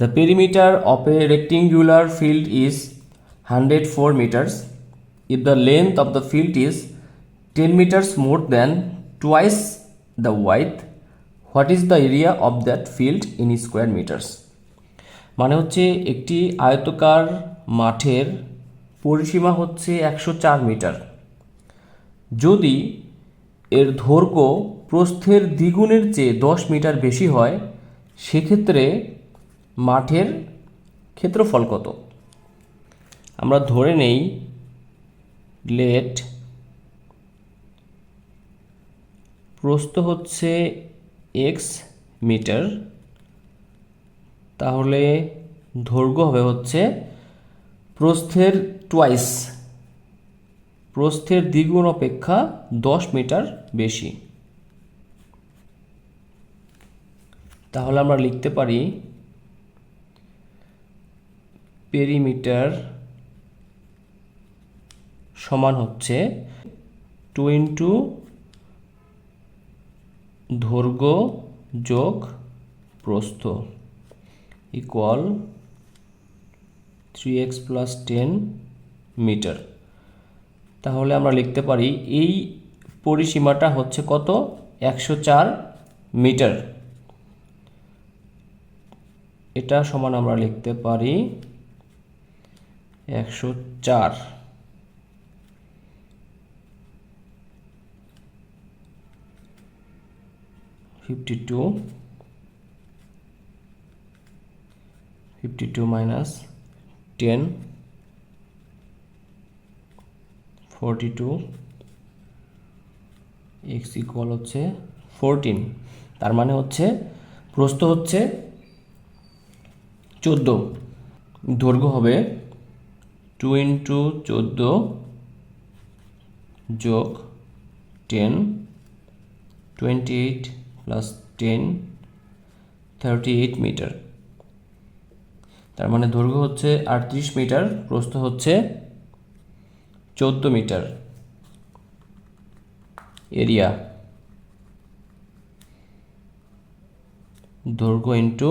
The perimeter of a rectangular field is 104 meters. If the length of the field is 10 meters more than twice the width, what is the area of that field in square meters? মানে হচ্ছে একটি আয়তকার মাঠের পরিসীমা হচ্ছে একশো চার metre যদি এর দৈর্ঘ্য প্রস্থের দ্বিগুণের চেয়ে দশ মিটার বেশি হয় সেক্ষেত্রে মাঠের ক্ষেত্রফল কত? আমরা ধরে নেই লেট। প্রস্থ হচ্ছে এক্স মিটার। তাহলে দৈর্ঘ্য হবে হচ্ছে প্রস্থের টুয়াইস প্রস্থের দ্বিগুণ অপেক্ষা দশ মিটার বেশি। তাহলে আমরা লিখতে পারি পেরিমিটার সমান হচ্ছে টু ইন্টু দৈর্ঘ্য যোগ প্রস্থ equal three x plus ten metre তাহলে আমরা লিখতে পারি এই পরিসীমাটা হচ্ছে কত? একশো চার মিটার এটা সমান আমরা লিখতে পারি একশো চার। Fifty two fifty two minus ten forty two x equal হচ্ছে ফোরটিন তার মানে হচ্ছে, প্রস্থ হচ্ছে চোদ্দ। দৈর্ঘ্য হবে টু ইন্টু চোদ্দ যোগ ten twenty eight plus ten thirty eight metre তার মানে দৈর্ঘ্য হচ্ছে আটত্রিশ মিটার প্রস্থ হচ্ছে চোদ্দ মিটার এরিয়া দৈর্ঘ্য ইন্টু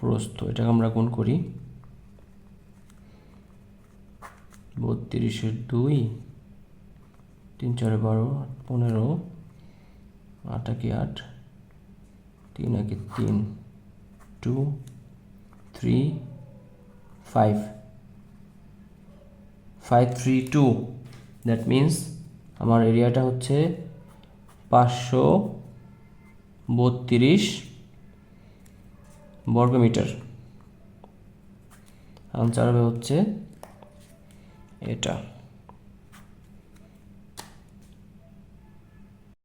প্রস্থ, এটাকে আমরা গুণ করি বত্রিশের দুই, তিন চারে বারো, পনেরো, আট একে আট, তিন একে তিন, two, three, five. Five, three, two. That means আমার এরিয়াটা হচ্ছে পাঁচশো বত্রিশ বর্গমিটার। আনসার হবে হচ্ছে এটা।